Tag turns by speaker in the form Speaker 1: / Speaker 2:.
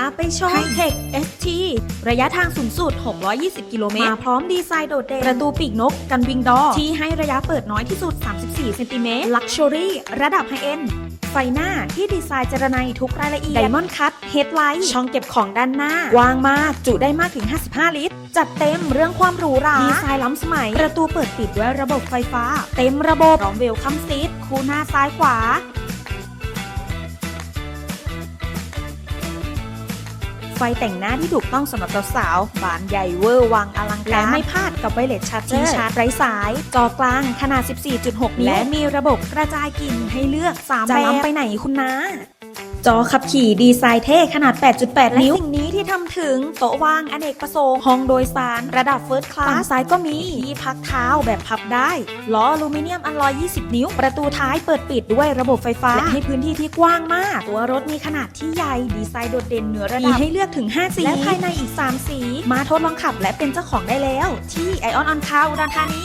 Speaker 1: าไปชม High-Tech ST ระยะทางสูงสุด 620 กิโลเมตร มาพร้อมดีไซน์โดดเด่น ประตูปีกนกกันวิงดอร์ที่ให้ระยะเปิดน้อยที่สุด 34 เซนติเมตร Luxury ระดับไฮเอ็นไฟหน้าที่ดีไซน์เจรไนทุกรายละเอียด Diamond Cut Headlight ช่องเก็บของด้านหน้ากว้างมากจุได้มากถึง 55 ลิตร จัดเต็มเรื่องความหรูหรา ดีไซน์ล้ำสมัย ประตูเปิดปิดด้วยระบบไฟฟ้า เต็มระบบพร้อมเวลคัมซีทคู่หน้าซ้ายขวา ไฟแต่งหน้าที่ถูกต้องสำหรับสาวๆบานใหญ่เวอร์วังอลังการ และไม่พลาดกับไวเลสชาร์จที่ชาร์จไร้สาย จอกลางขนาด 14.6 นิ้ว และมีระบบกระจายกลิ่นให้เลือก3แบบจะล้ำไปไหนคุณนะ จอขับขี่ดีไซน์เท่ขนาด 8.8 นิ้วและสิ่งนี้ที่ทำถึง โต๊ะวางอเนกประสงค์ห้องโดยสาร ระดับเฟิร์สคลาสฝั่งซ้ายก็มีที่พักเท้าแบบพับได้ล้ออลูมิเนียมอัลลอย 20 นิ้ว ประตูท้ายเปิดปิดด้วยระบบไฟฟ้าและให้พื้นที่ที่กว้างมาก ตัวรถมีขนาดที่ใหญ่ดีไซน์โดดเด่นเหนือระดับมีให้เลือกถึง 5 สีและภายในอีก 3 สี มาทดลองขับและเป็นเจ้าของได้แล้ว ที่ไอออนออนคาอุดรธานี